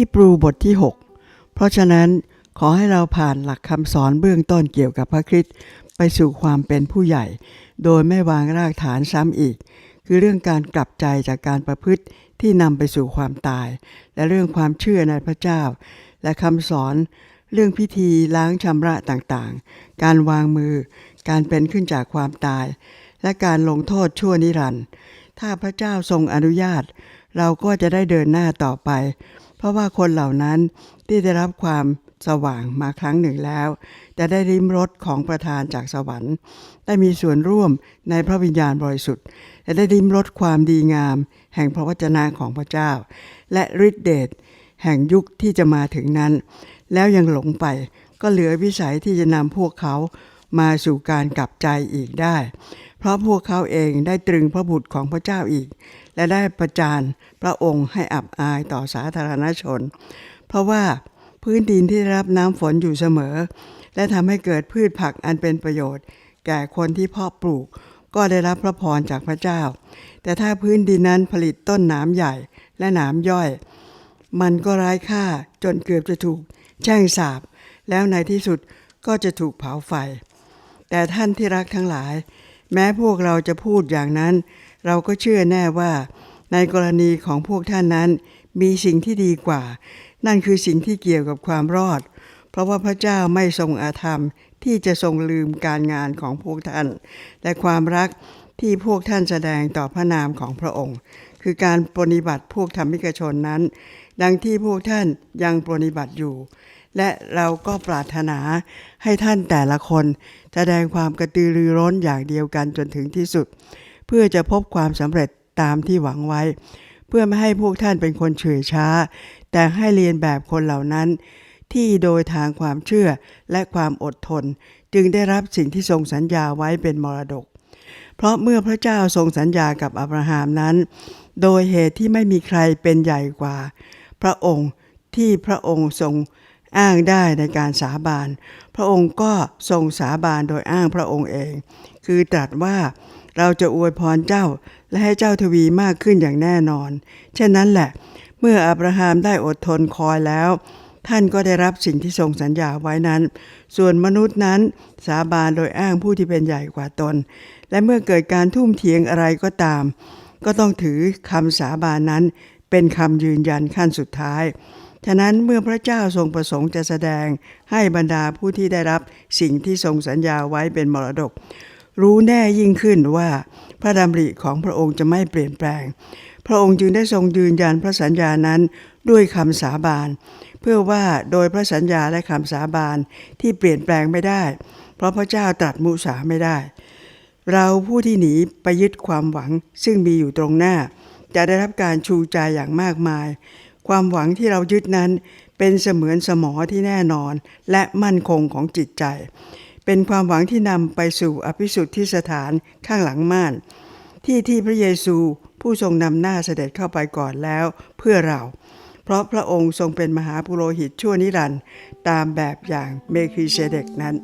ฮิบรูบทที่ 6 เพราะฉะนั้นขอให้เราผ่านหลักคำสอนเบื้องต้นเกี่ยวกับพระคริสต์ไปสู่ความเป็นผู้ใหญ่ โดยไม่วางรากฐานซ้ำอีก คือเรื่องการกลับใจจากการประพฤติที่นำไปสู่ความตาย และเรื่องความเชื่อในพระเจ้า และคำสอนเรื่องพิธีล้างชำระต่างๆ การวางมือ การเป็นขึ้นจากความตาย และการลงโทษชั่วนิรันดร์ ถ้าพระเจ้าทรงอนุญาต เราก็จะได้เดินหน้าต่อไป เพราะว่าคนเหล่านั้นที่ได้รับความสว่างมาครั้งหนึ่งแล้ว จะได้ริมรสของประทานจากสวรรค์ ได้มีส่วนร่วมในพระวิญญาณบริสุทธิ์และได้ริมรสความดีงาม แห่งพระวจนะของพระเจ้า และฤทธิเดชแห่งยุคที่จะมาถึงนั้น แล้วยังหลงไปก็เหลือวิสัยที่จะนำพวกเขา มาสู่การกลับใจอีกได้ เพราะพวกเขาเองได้ตรึงพระบุตรของพระเจ้าอีก และได้ประจานพระองค์ให้อับอายต่อสาธารณชน เพราะว่าพื้นดินที่รับน้ำฝนอยู่เสมอ และทำให้เกิดพืชผักอันเป็นประโยชน์ แก่คนที่เพาะปลูก ก็ได้รับพระพรจากพระเจ้า แต่ถ้าพื้นดินนั้นผลิตต้นหนามใหญ่และหนามย่อย มันก็ร้ายค่าจนเกือบจะถูกแช่งสาบ แล้วในที่สุดก็จะถูกเผาไฟ แต่ท่านที่รักทั้งหลาย แม้พวกเราจะพูดอย่างนั้น เราก็เชื่อแน่ว่า ในกรณีของพวกท่านนั้น มีสิ่งที่ดีกว่า นั่นคือสิ่งที่เกี่ยวกับความรอด เพราะว่าพระเจ้าไม่ทรงอาธรรมที่จะทรงลืมการงานของพวกท่าน และความรักที่พวกท่านแสดงต่อพระนามของพระองค์ คือการปรนิบัติพวกธรรมิกชนนั้น ดังที่พวกท่านยังปรนิบัติอยู่ และเราก็ปรารถนาให้ท่านแต่ละคน แสดงความกระตือรือร้นอย่างเดียวกันจนถึงที่สุด เพื่อจะพบความสำเร็จตามที่หวังไว้ เพื่อไม่ให้พวกท่านเป็นคนเฉยช้า แต่ให้เรียนแบบคนเหล่านั้น ที่โดยทางความเชื่อและความอดทน จึงได้รับสิ่งที่ทรงสัญญาไว้เป็นมรดก เพราะเมื่อพระเจ้าทรงสัญญากับอับราฮัมนั้น โดยเหตุที่ไม่มีใครเป็นใหญ่กว่า พระองค์ที่พระองค์ทรง อ้างได้ในการสาบาน พระองค์ก็ทรงสาบานโดยอ้างพระองค์เอง คือตรัสว่าเราจะอวยพรเจ้าและให้เจ้าทวีมากขึ้นอย่างแน่นอน เช่นนั้นแหละ เมื่ออับราฮัมได้อดทนคอยแล้ว ท่านก็ได้รับสิ่งที่ทรงสัญญาไว้นั้น ส่วนมนุษย์นั้นสาบานโดยอ้างผู้ที่เป็นใหญ่กว่าตน และเมื่อเกิดการทุ่มเถียงอะไรก็ตาม ก็ต้องถือคำสาบานนั้นเป็นคำยืนยันขั้นสุดท้าย ฉะนั้นเมื่อพระเจ้าทรงประสงค์จะแสดงให้บรรดาผู้ที่ได้รับสิ่งที่ทรงสัญญาไว้เป็นมรดก รู้แน่ยิ่งขึ้นว่าพระดำริของพระองค์จะไม่เปลี่ยนแปลง พระองค์จึงได้ทรงยืนยันพระสัญญานั้นด้วยคำสาบาน เพื่อว่าโดยพระสัญญาและคำสาบานที่เปลี่ยนแปลงไม่ได้ เพราะพระเจ้าตรัสมุสาไม่ได้ เราผู้ที่หนีไปยึดความหวังซึ่งมีอยู่ตรงหน้า จะได้รับการชูใจอย่างมากมาย ความหวังที่เรายึดนั้นเป็นเสมือนสมอที่แน่นอน และมั่นคงของจิตใจ เป็นความหวังที่นำไปสู่อภิสุทธิสถานข้างหลังม่าน ที่ที่พระเยซูผู้ทรงนำหน้าเสด็จเข้าไปก่อนแล้วเพื่อเรา เพราะพระองค์ทรงเป็นมหาปุโรหิตชั่วนิรันดร์ตามแบบอย่างเมคิเซเดกนั้น